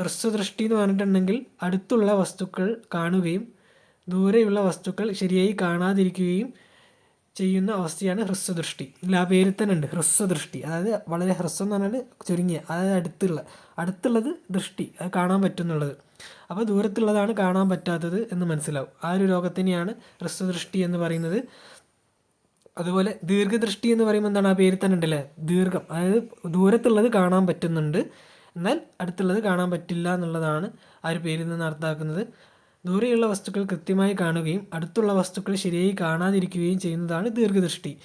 ഹ്രസ്വദൃഷ്ടി എന്ന് പറഞ്ഞിട്ടുണ്ടെങ്കിൽ അടുത്തുള്ള വസ്തുക്കൾ കാണുകയും ദൂരെയുള്ള വസ്തുക്കൾ ശരിയായി കാണാതിരിക്കുകയും ചെയ്യുന്ന അവസ്ഥയാണ് ഹ്രസ്വദൃഷ്ടി. ഇല്ല ആ പേരിൽ തന്നെ ഉണ്ട് ഹ്രസ്വദൃഷ്ടി. അതായത് വളരെ ഹ്രസ്വം എന്ന് പറഞ്ഞാൽ ചുരുങ്ങിയ അതായത് അടുത്തുള്ള അടുത്തുള്ളത് ദൃഷ്ടി അത് കാണാൻ പറ്റുന്നുള്ളത്. അപ്പോൾ ദൂരത്തുള്ളതാണ് കാണാൻ പറ്റാത്തത് എന്ന് മനസ്സിലാവും. ആ ഒരു രോഗത്തിനെയാണ് ഹ്രസ്വദൃഷ്ടി എന്ന് പറയുന്നത്. അതുപോലെ ദീർഘദൃഷ്ടി എന്ന് പറയുമ്പോൾ എന്താണ്? ആ പേര് തന്നെ ഉണ്ടല്ലേ? ദീർഘം. അതായത് ദൂരത്തുള്ളത് കാണാൻ പറ്റുന്നുണ്ട്. എന്നാൽ അടുത്തുള്ളത് കാണാൻ പറ്റില്ല എന്നുള്ളതാണ് ആ ഒരു പേരിൽ നിന്ന് അർത്ഥമാക്കുന്നത്. ദൂരെയുള്ള വസ്തുക്കൾ കൃത്യമായി കാണുകയും അടുത്തുള്ള വസ്തുക്കൾ ശരിയായി കാണാതിരിക്കുകയും ചെയ്യുന്നതാണ് ദീർഘദൃഷ്ടി.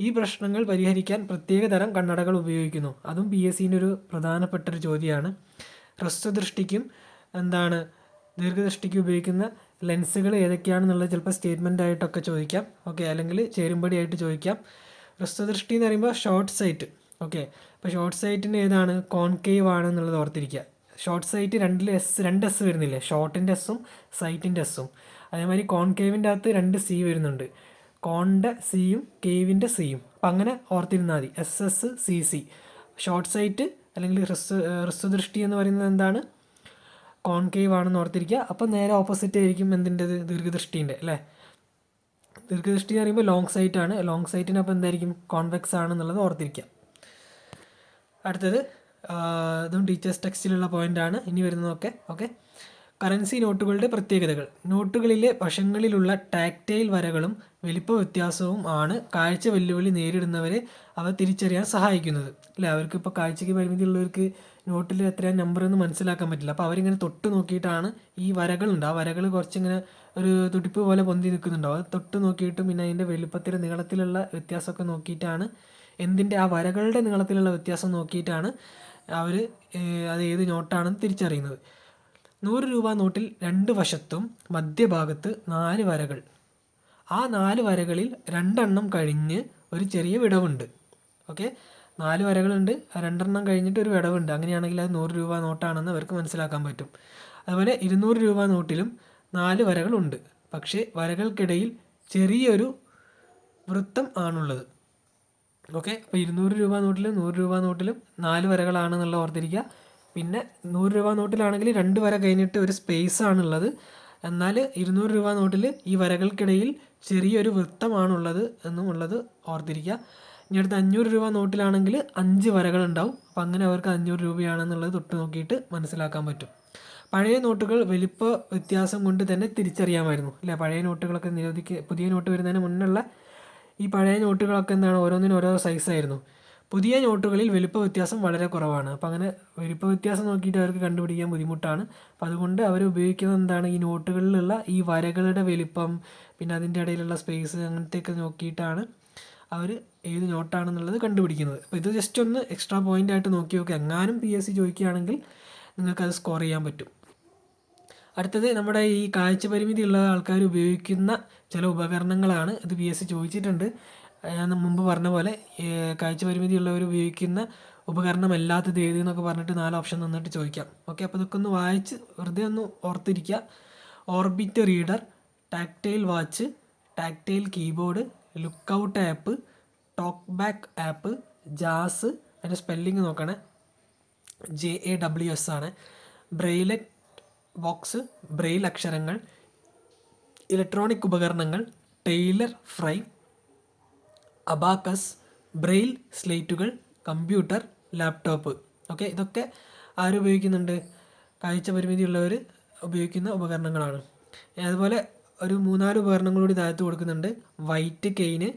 ഈ പ്രശ്നങ്ങൾ പരിഹരിക്കാൻ പ്രത്യേക തരം കണ്ണടകൾ ഉപയോഗിക്കുന്നു. അതും പി എസ് സിന്റെ ഒരു പ്രധാനപ്പെട്ട ഒരു ചോദ്യമാണ്. ഹ്രസ്വദൃഷ്ടിക്കും എന്താണ്? ദീർഘദൃഷ്ടിക്ക് ഉപയോഗിക്കുന്ന ലെൻസുകൾ ഏതൊക്കെയാണെന്നുള്ളത് ചിലപ്പോൾ സ്റ്റേറ്റ്മെന്റ് ആയിട്ടൊക്കെ ചോദിക്കാം. ഓക്കെ അല്ലെങ്കിൽ ചേരുംപടി ആയിട്ട് ചോദിക്കാം. ഹ്രസ്വദൃഷ്ടി എന്ന് പറയുമ്പോൾ ഷോർട്ട് സൈറ്റ് ഓക്കെ അപ്പോൾ ഷോർട്ട് സൈറ്റിന് ഏതാണ്? കോൺകേവ് ആണെന്നുള്ളത് ഓർത്തിരിക്കുക. ഷോർട്ട് സൈറ്റ് രണ്ടിൽ എസ് രണ്ട് എസ് വരുന്നില്ലേ? ഷോർട്ടിന്റെ എസ്സും സൈറ്റിന്റെ എസ്സും അതേമാതിരി കോൺകേവിന്റെ അകത്ത് രണ്ട് സി വരുന്നുണ്ട്. കോണിന്റെ സിയും കേവിന്റെ സിയും അപ്പം അങ്ങനെ ഓർത്തിരുന്നാൽ മതി. S S C C short sight അല്ലെങ്കിൽ ഹ്രസ്വ ഹ്രസ്വദൃഷ്ടി എന്ന് പറയുന്നത് എന്താണ്? കോൺകേവ് ആണെന്ന് ഓർത്തിരിക്കുക. അപ്പം നേരെ ഓപ്പോസിറ്റ് ആയിരിക്കും എന്തിന്റെത്? ദീർഘദൃഷ്ടിന്റെ അല്ലേ? ദീർഘദൃഷ്ടി എന്ന് പറയുമ്പോൾ ലോങ് സൈറ്റ് ആണ്. ലോങ് സൈറ്റിന് അപ്പോൾ എന്തായിരിക്കും? കോൺവെക്സ് ആണെന്നുള്ളത് ഓർത്തിരിക്കുക. അടുത്തത് ഇതും ടീച്ചേഴ്സ് ടെക്സ്റ്റിലുള്ള പോയിന്റ് ആണ്. ഇനി വരുന്നതൊക്കെ ഓക്കെ കറൻസി നോട്ടുകളുടെ പ്രത്യേകതകൾ. നോട്ടുകളിലെ വശങ്ങളിലുള്ള ടാക്റ്റൈൽ വരകളും വലിപ്പ വ്യത്യാസവും ആണ് കാഴ്ച വെല്ലുവിളി നേരിടുന്നവരെ അവ തിരിച്ചറിയാൻ സഹായിക്കുന്നത്. അല്ലേ? അവർക്ക് ഇപ്പോൾ കാഴ്ചയ്ക്ക് പരിമിതി ഉള്ളവർക്ക് നോട്ടിൽ എത്രയാണ് നമ്പർ എന്ന് മനസ്സിലാക്കാൻ പറ്റില്ല. അപ്പോൾ അവരിങ്ങനെ തൊട്ട് നോക്കിയിട്ടാണ് ഈ വരകളുണ്ട്. ആ വരകൾ കുറച്ചിങ്ങനെ ഒരു തുടിപ്പ് പോലെ പൊന്തി നിൽക്കുന്നുണ്ടാവും അത് തൊട്ട് നോക്കിയിട്ട് പിന്നെ അതിന്റെ വലുപ്പത്തിലെ നീളത്തിലുള്ള വ്യത്യാസമൊക്കെ നോക്കിയിട്ടാണ് എന്തിന്റെ ആ വരകളുടെ നീളത്തിലുള്ള വ്യത്യാസം നോക്കിയിട്ടാണ് അവർ അത് ഏത് നോട്ടാണെന്ന് തിരിച്ചറിയുന്നത്. നൂറ് രൂപ നോട്ടിൽ രണ്ട് വശത്തും മധ്യഭാഗത്ത് നാല് വരകൾ. ആ നാല് വരകളിൽ രണ്ടെണ്ണം കഴിഞ്ഞ് ഒരു ചെറിയ വിടവുണ്ട്. ഓക്കെ? നാല് വരകളുണ്ട്. രണ്ടെണ്ണം കഴിഞ്ഞിട്ട് ഒരു വിടവുണ്ട്. അങ്ങനെയാണെങ്കിൽ അത് നൂറ് രൂപ നോട്ടാണെന്ന് അവർക്ക് മനസ്സിലാക്കാൻ പറ്റും. അതുപോലെ ഇരുന്നൂറ് രൂപ നോട്ടിലും നാല് വരകളുണ്ട്. പക്ഷേ വരകൾക്കിടയിൽ ചെറിയൊരു വൃത്തം ആണുള്ളത്. ഓക്കെ? അപ്പോൾ ഇരുന്നൂറ് രൂപ നോട്ടിലും നൂറ് രൂപ നോട്ടിലും നാല് വരകളാണെന്നുള്ള ഓർത്തിരിക്കുക. പിന്നെ നൂറ് രൂപ നോട്ടിലാണെങ്കിൽ രണ്ട് വര കഴിഞ്ഞിട്ട് ഒരു സ്പേസ് ആണുള്ളത്. എന്നാൽ ഇരുന്നൂറ് രൂപ നോട്ടിൽ ഈ വരകൾക്കിടയിൽ ചെറിയൊരു വൃത്തമാണുള്ളത് എന്നുമുള്ളത് ഓർത്തിരിക്കുക. ഇനി അടുത്ത അഞ്ഞൂറ് രൂപ നോട്ടിലാണെങ്കിൽ അഞ്ച് വരകളുണ്ടാവും. അപ്പോൾ അങ്ങനെ അവർക്ക് അഞ്ഞൂറ് രൂപയാണെന്നുള്ളത് തൊട്ട് നോക്കിയിട്ട് മനസ്സിലാക്കാൻ പറ്റും. പഴയ നോട്ടുകൾ വലിപ്പ വ്യത്യാസം കൊണ്ട് തന്നെ തിരിച്ചറിയാമായിരുന്നു. അല്ലേ? പഴയ നോട്ടുകളൊക്കെ നിരോധിക്ക പുതിയ നോട്ട് വരുന്നതിന് മുന്നുള്ള ഈ പഴയ നോട്ടുകളൊക്കെ എന്താണ്? ഓരോന്നിനും ഓരോ സൈസായിരുന്നു. പുതിയ നോട്ടുകളിൽ വലിപ്പ വ്യത്യാസം വളരെ കുറവാണ്. അപ്പോൾ അങ്ങനെ വലിപ്പ വ്യത്യാസം നോക്കിയിട്ട് അവർക്ക് കണ്ടുപിടിക്കാൻ ബുദ്ധിമുട്ടാണ്. അപ്പം അതുകൊണ്ട് അവർ ഉപയോഗിക്കുന്നത് എന്താണ്? ഈ നോട്ടുകളിലുള്ള ഈ വരകളുടെ വലിപ്പം പിന്നെ അതിന്റെ ഇടയിലുള്ള സ്പേസ് അങ്ങനത്തെയൊക്കെ നോക്കിയിട്ടാണ് അവർ ഏത് നോട്ടാണെന്നുള്ളത് കണ്ടുപിടിക്കുന്നത്. അപ്പോൾ ഇത് ജസ്റ്റ് ഒന്ന് എക്സ്ട്രാ പോയിന്റ് ആയിട്ട് നോക്കി നോക്കുക എങ്ങാനും പി എസ് സി ചോദിക്കുകയാണെങ്കിൽ നിങ്ങൾക്കത് സ്കോർ ചെയ്യാൻ പറ്റും. അടുത്തത് നമ്മുടെ ഈ കാഴ്ച പരിമിതി ഉള്ള ആൾക്കാർ ഉപയോഗിക്കുന്ന ചില ഉപകരണങ്ങളാണ് ഇത് പി എസ് സി ചോദിച്ചിട്ടുണ്ട്. ഞാൻ മുമ്പ് പറഞ്ഞ പോലെ കാഴ്ച പരിമിതി ഉള്ളവർ ഉപയോഗിക്കുന്ന ഉപകരണമല്ലാത്തത് ഏത് എന്നൊക്കെ പറഞ്ഞിട്ട് നാല് ഓപ്ഷൻ തന്നിട്ട് ചോദിക്കാം. ഓക്കെ അപ്പോൾ ഇതൊക്കെ ഒന്ന് വായിച്ച് വെറുതെ ഒന്ന് ഓർത്തിരിക്കുക. Orbit reader tactile watch tactile keyboard look out app talk back app jaws അതിന്റെ സ്പെല്ലിങ് നോക്കണേ. ജെ എ ഡബ്ല്യു എസ് ആണ്. ബ്രെയിലറ്റ് ബോക്സ് ബ്രെയിൽ അക്ഷരങ്ങൾ ഇലക്ട്രോണിക് ഉപകരണങ്ങൾ ടെയ്ലർ ഫ്രൈ അബാക്കസ് ബ്രെയിൽ സ്ലേറ്റുകൾ കമ്പ്യൂട്ടർ ലാപ്ടോപ്പ്. ഓക്കെ ഇതൊക്കെ ആര് ഉപയോഗിക്കുന്നുണ്ട്? കാഴ്ച പരിമിതിയുള്ളവർ ഉപയോഗിക്കുന്ന ഉപകരണങ്ങളാണ്. അതുപോലെ ഒരു മൂന്നാൽ ഉപകരണങ്ങൾ കൂടി താഴത്ത് കൊടുക്കുന്നുണ്ട്. White കെയിന്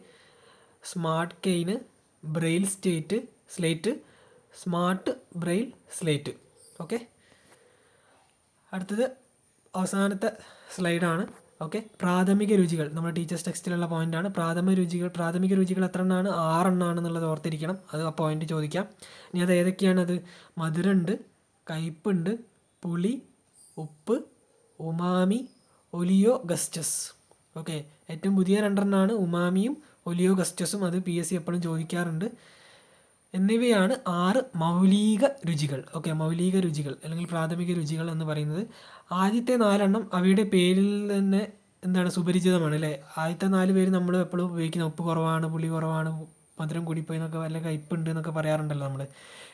smart കെയിന് braille state slate smart braille slate okay അടുത്തത് അവസാനത്തെ സ്ലൈഡാണ് ഓക്കെ പ്രാഥമിക രുചികൾ. നമ്മുടെ ടീച്ചേഴ്സ് ടെക്സ്റ്റിലുള്ള പോയിന്റാണ് പ്രാഥമിക രുചികൾ പ്രാഥമിക രുചികൾ എത്ര എണ്ണമാണ് ആറെണ്ണമാണെന്നുള്ളത് ഓർത്തിരിക്കണം. അത് ആ പോയിന്റ് ചോദിക്കാം. ഇനി അത് ഏതൊക്കെയാണത് മധുരമുണ്ട് കയ്പുണ്ട് പുളി ഉപ്പ് ഉമാമി ഒലിയോ ഗസ്റ്റസ് ഓക്കെ ഏറ്റവും പുതിയ രണ്ടെണ്ണമാണ് ഉമാമിയും ഒലിയോ ഗസ്റ്റസും അത് പി എസ് സി എപ്പോഴും ചോദിക്കാറുണ്ട്. എന്നിവയാണ് ആറ് മൗലിക രുചികൾ. ഓക്കെ മൗലിക രുചികൾ അല്ലെങ്കിൽ പ്രാഥമിക രുചികൾ എന്ന് പറയുന്നത്. ആദ്യത്തെ നാലെണ്ണം അവയുടെ പേരിൽ തന്നെ എന്താണ് സുപരിചിതമാണ് അല്ലേ? ആദ്യത്തെ നാല് പേര് നമ്മൾ എപ്പോഴും ഉപയോഗിക്കുന്ന ഉപ്പ് കുറവാണ് പുളി കുറവാണ് മധുരം കൂടിപ്പോയി എന്നൊക്കെ വല്ല കയ്പുണ്ട് എന്നൊക്കെ പറയാറുണ്ടല്ലോ നമ്മൾ.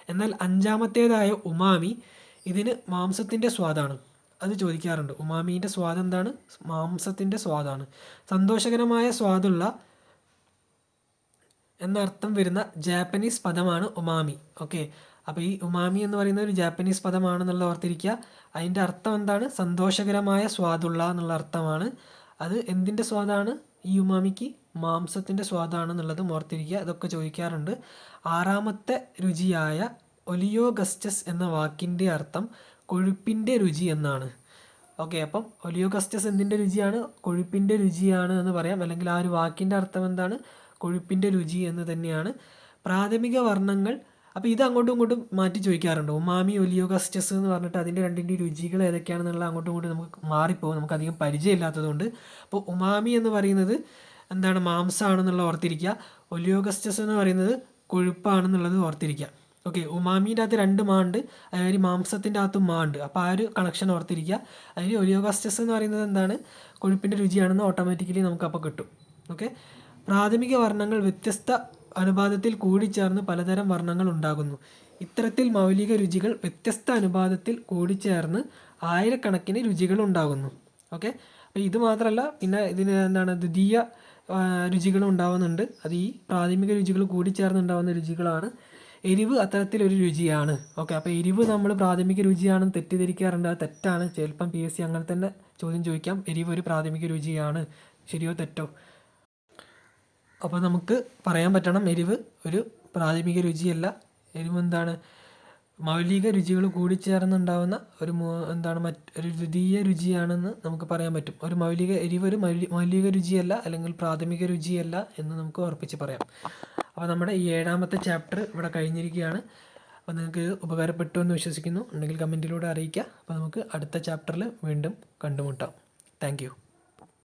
എന്നാൽ അഞ്ചാമത്തേതായ ഉമാമി ഇതിന് മാംസത്തിന്റെ സ്വാദാണ്. അത് ചോദിക്കാറുണ്ട്. ഉമാമീന്റെ സ്വാദ് എന്താണ്? മാംസത്തിന്റെ സ്വാദാണ്. സന്തോഷകരമായ സ്വാദുള്ള എന്നർത്ഥം വരുന്ന ജാപ്പനീസ് പദമാണ് ഉമാമി. ഓക്കെ. അപ്പോൾ ഈ ഉമാമി എന്ന് പറയുന്ന ഒരു ജാപ്പനീസ് പദമാണെന്നുള്ള ഓർത്തിരിക്കുക. അതിന്റെ അർത്ഥം എന്താണ്? സന്തോഷകരമായ സ്വാദുള്ള എന്നുള്ള അർത്ഥമാണ്. അത് എന്തിന്റെ സ്വാദാണ്? ഈ ഉമാമിക്ക് മാംസത്തിന്റെ സ്വാദാണെന്നുള്ളത് ഓർത്തിരിക്കുക. ഇതൊക്കെ ചോദിക്കാറുണ്ട്. ആറാമത്തെ രുചിയായ ഒലിയോഗസ്റ്റസ് എന്ന വാക്കിന്റെ അർത്ഥം കൊഴുപ്പിന്റെ രുചി എന്നാണ്. ഓക്കെ അപ്പം ഒലിയോഗസ്റ്റസ് എന്തിന്റെ രുചിയാണ്? കൊഴുപ്പിന്റെ രുചിയാണ് എന്ന് പറയാം. അല്ലെങ്കിൽ ആ ഒരു വാക്കിന്റെ അർത്ഥം എന്താണ്? കൊഴുപ്പിന്റെ രുചി എന്ന് തന്നെയാണ്. പ്രാഥമിക വർണങ്ങൾ അപ്പോൾ ഇത് അങ്ങോട്ടും ഇങ്ങോട്ടും മാറ്റി ചോദിക്കാറുണ്ട്. ഉമാമി ഒലിയോഗസ്റ്റസ് എന്ന് പറഞ്ഞിട്ട് അതിന്റെ രണ്ടിന്റെ രുചികൾ ഏതൊക്കെയാണെന്നുള്ള അങ്ങോട്ടും ഇങ്ങോട്ടും നമുക്ക് മാറിപ്പോകും. നമുക്ക് അധികം പരിചയമില്ലാത്തതുകൊണ്ട്. അപ്പോൾ ഉമാമി എന്ന് പറയുന്നത് എന്താണ്? മാംസമാണെന്നുള്ള ഓർത്തിരിക്കുക. ഒലിയോഗസ്റ്റസ് എന്ന് പറയുന്നത് കൊഴുപ്പാണെന്നുള്ളത് ഓർത്തിരിക്കുക. ഓക്കെ ഉമാമീന്റെ അകത്ത് രണ്ട് മാണ്ട് അതായത് മാംസത്തിന്റെ അകത്തും മാണ്ട്. അപ്പോൾ ആ ഒരു കണക്ഷൻ ഓർത്തിരിക്കുക. അതിന് ഒലിയോഗസ്റ്റസ് എന്ന് പറയുന്നത് എന്താണ്? കൊഴുപ്പിന്റെ രുചിയാണെന്ന് ഓട്ടോമാറ്റിക്കലി നമുക്കപ്പോൾ കിട്ടും. ഓക്കെ പ്രാഥമിക വർണങ്ങൾ വ്യത്യസ്ത അനുപാതത്തിൽ കൂടിച്ചേർന്ന് പലതരം വർണങ്ങൾ ഉണ്ടാകുന്നു. ഇത്തരത്തിൽ മൗലിക രുചികൾ വ്യത്യസ്ത അനുപാതത്തിൽ കൂടിച്ചേർന്ന് ആയിരക്കണക്കിന് രുചികൾ ഉണ്ടാകുന്നു. ഓക്കെ അപ്പോൾ ഇത് മാത്രമല്ല പിന്നെ ഇതിന് എന്താണ്? ദ്വിതീയ രുചികളും ഉണ്ടാവുന്നുണ്ട്. അത് ഈ പ്രാഥമിക രുചികൾ കൂടിച്ചേർന്ന് ഉണ്ടാകുന്ന രുചികളാണ്. എരിവ് അത്തരത്തിലൊരു രുചിയാണ്. ഓക്കെ അപ്പോൾ എരിവ് നമ്മൾ പ്രാഥമിക രുചിയാണെന്ന് തെറ്റിദ്ധരിക്കാറുണ്ട്. അത് തെറ്റാണ്. ചിലപ്പം പി എസ് സി അങ്ങനെ തന്നെ ചോദ്യം ചോദിക്കാം. എരിവ് ഒരു പ്രാഥമിക രുചിയാണ്. ശരിയോ തെറ്റോ? അപ്പോൾ നമുക്ക് പറയാൻ പറ്റണം എരിവ് ഒരു പ്രാഥമിക രുചിയല്ല. എരിവ് എന്താണ്? മൗലിക രുചികൾ കൂടിച്ചേർന്നുണ്ടാവുന്ന ഒരു എന്താണ് മറ്റ് ഒരു ദ്വിതീയ രുചിയാണെന്ന് നമുക്ക് പറയാൻ പറ്റും. ഒരു മൗലിക എരിവ് ഒരു മൗലിക രുചിയല്ല അല്ലെങ്കിൽ പ്രാഥമിക രുചിയല്ല എന്ന് നമുക്ക് ഉറപ്പിച്ച് പറയാം. അപ്പോൾ നമ്മുടെ ഈ ഏഴാമത്തെ ചാപ്റ്റർ ഇവിടെ കഴിഞ്ഞിരിക്കുകയാണ്. അപ്പോൾ നിങ്ങൾക്ക് ഉപകാരപ്പെട്ടു എന്ന് വിശ്വസിക്കുന്നു. ഉണ്ടെങ്കിൽ കമന്റിലൂടെ അറിയിക്കുക. അപ്പോൾ നമുക്ക് അടുത്ത ചാപ്റ്ററിൽ വീണ്ടും കണ്ടുമുട്ടാം. താങ്ക്